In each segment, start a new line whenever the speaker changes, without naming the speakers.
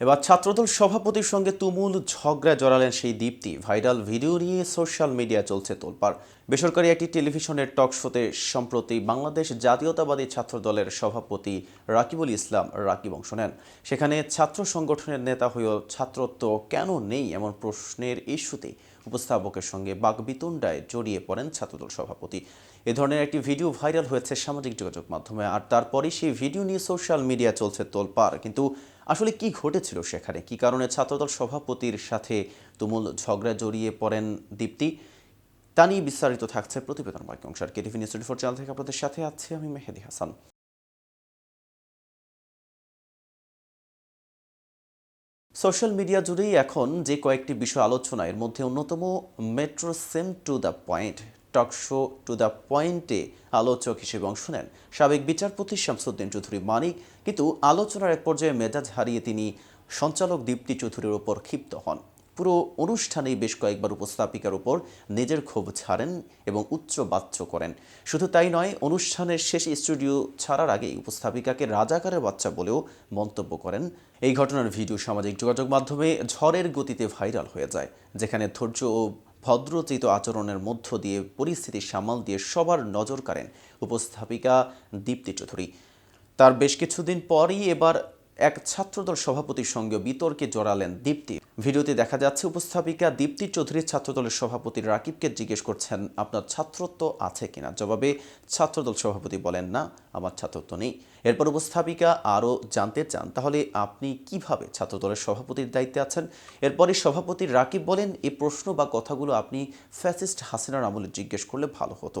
এবার ছাত্রদল সভাপতির সঙ্গে তুমুল ঝগড়ায় জড়ালেন সেই দীপ্তি। ভাইরাল ভিডিও নিয়ে সোশ্যাল মিডিয়া চলছে তোলপাড়। বেসরকারি একটি টেলিভিশনের টক শোতে সম্প্রতি বাংলাদেশ জাতীয়তাবাদী ছাত্রদলের সভাপতি রাকিবুল ইসলাম রাকিব অংশ নেন। সেখানে ছাত্র সংগঠনের নেতা হয়েও ছাত্রত্ব কেন নেই এমন প্রশ্নের ইস্যুতে উপস্থাপকের সঙ্গে বাগবিতণ্ডায় জড়িয়ে পড়েন ছাত্রদল সভাপতি। এ ধরনের একটি ভিডিও ভাইরাল হয়েছে সামাজিক যোগাযোগ মাধ্যমে। আর তারপরেই সেই ভিডিও নিয়ে সোশ্যাল মিডিয়া চলছে তোলপাড়। কিন্তু আসলে কি ঘটেছিল সেখানে? কি কারণে ছাত্রদল সভাপতির সাথে তুমুল ঝগড়া জড়িয়ে পড়েন দীপ্তি? তা নিয়ে বিস্তারিত থাকছে প্রতিবেদন বাক্য অংশ। আর কেটিভি নিউজ টোয়েন্টি চ্যানেল থেকে আপনাদের সাথে আছি আমি মেহেদি হাসান। সোশ্যাল মিডিয়া জুড়েই এখন যে কয়েকটি বিষয় আলোচনা, এর মধ্যে অন্যতম metro same to the point talk show to the পয়েন্টে আলোচক হিসেবে অংশ নেন। সাবেক বিচারপতি শামসুদ্দিন চৌধুরী মানিক, কিন্তু আলোচনার এক পর্যায়ে মেজাজ হারিয়ে তিনি সঞ্চালক দীপ্তি চৌধুরীর ওপর ক্ষিপ্ত হন। পুরো অনুষ্ঠানেই বেশ কয়েকবার উপস্থাপিকার উপর নিজের ক্ষোভ ছাড়েন এবং উচ্চ বাচ্য করেন। শুধু তাই নয়, অনুষ্ঠানের শেষ স্টুডিও ছাড়ার আগেই উপস্থাপিকাকে রাজাকারের বাচ্চা বলেও মন্তব্য করেন। এই ঘটনার ভিডিও সামাজিক যোগাযোগ মাধ্যমে ঝড়ের গতিতে ভাইরাল হয়ে যায়, যেখানে ধৈর্য ও ভদ্রচিত আচরণের মধ্য দিয়ে পরিস্থিতি সামাল দিয়ে সবার নজর কাড়েন উপস্থাপিকা দীপ্তি চৌধুরী। তার বেশ কিছুদিন পরই এবার এক ছাত্রদল সভাপতির সঙ্গে বিতর্কে জড়ালেন দীপ্তি। ভিডিওতে দেখা যাচ্ছে, উপস্থাপিকা দীপ্তি চৌধুরী ছাত্রদলের সভাপতি রাকিবকে জিজ্ঞেস করছেন, আপনার ছাত্রত্ব আছে কিনা? জবাবে, ছাত্রদল সভাপতি বলেন, না, আমার ছাত্রত্ব নেই। এরপর উপস্থাপিকা আরও জানতে চান, তাহলে আপনি কীভাবে ছাত্রদলের সভাপতির দায়িত্বে আছেন? এরপরই সভাপতি রাকিব বলেন এই প্রশ্ন বা কথাগুলো আপনি ফ্যাসিস্ট হাসিনার আমলে জিজ্ঞেস করলে ভালো হতো।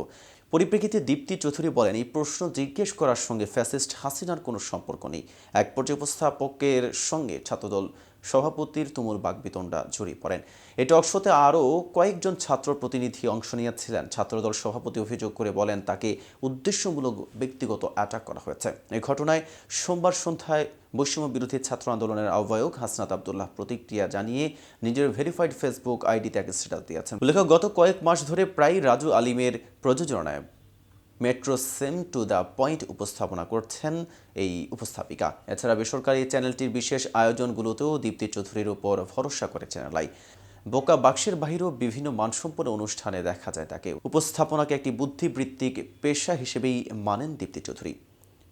পরিপ্রেক্ষিতে দীপ্তি চৌধুরী বলেন, এই প্রশ্ন জিজ্ঞেস করার সঙ্গে ফ্যাসিস্ট হাসিনার কোনো সম্পর্ক নেই। এক পর্যায়ে উপস্থাপকের সঙ্গে ছাত্রদল সভাপতির তুমুল বাগবিতণ্ডা জড়িয়ে পড়েন। এই টক শোতে আরও কয়েকজন ছাত্র প্রতিনিধি অংশ নিয়েছিলেন। ছাত্রদল সভাপতি অভিযোগ করে বলেন, তাকে উদ্দেশ্যমূলক ব্যক্তিগত অ্যাটাক করা হয়েছে। এই ঘটনায় সোমবার সন্ধ্যায় বৈষম্য বিরোধী ছাত্র আন্দোলনের আহ্বায়ক হাসনাত আবদুল্লাহ প্রতিক্রিয়া জানিয়ে নিজের ভেরিফাইড ফেসবুক আইডিতে এক স্ট্যাটাস দিয়েছেন। উল্লেখ গত কয়েক মাস ধরে প্রায় রাজু আলিমের প্রযোজনায় metro same to the point উপস্থাপনা করছেন এই উপস্থাপিকা। এছাড়া বেসরকারি চ্যানেলটির বিশেষ আয়োজনগুলোতেও দীপ্তি চৌধুরীর উপর ভরসা করে চ্যানেলাই। বোকা বাক্সের বাহিরেও বিভিন্ন মানসম্পন্ন অনুষ্ঠানে দেখা যায় তাকে। উপস্থাপনাকে একটি বুদ্ধিবৃত্তিক পেশা হিসেবেই মানেন দীপ্তি চৌধুরী।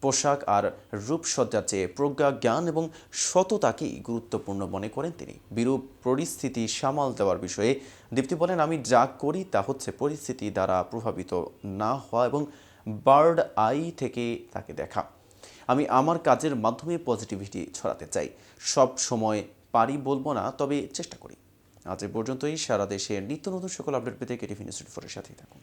পোশাক আর রূপসজ্জার চেয়ে প্রজ্ঞা, জ্ঞান এবং সততাকেই গুরুত্বপূর্ণ মনে করেন তিনি। বিরূপ পরিস্থিতি সামাল দেওয়ার বিষয়ে দীপ্তি বলেন, আমি যা করি তা হচ্ছে পরিস্থিতি দ্বারা প্রভাবিত না হওয়া এবং বার্ড আই থেকে তাকে দেখা। আমি আমার কাজের মাধ্যমে পজিটিভিটি ছড়াতে চাই। সব সময় পারি বলব না, তবে চেষ্টা করি। আজ এ পর্যন্তই। সারা দেশে নিত্য নতুন সকল আপডেট পেতে কেটিভি নিউজ ফোরের সাথেই থাকুন।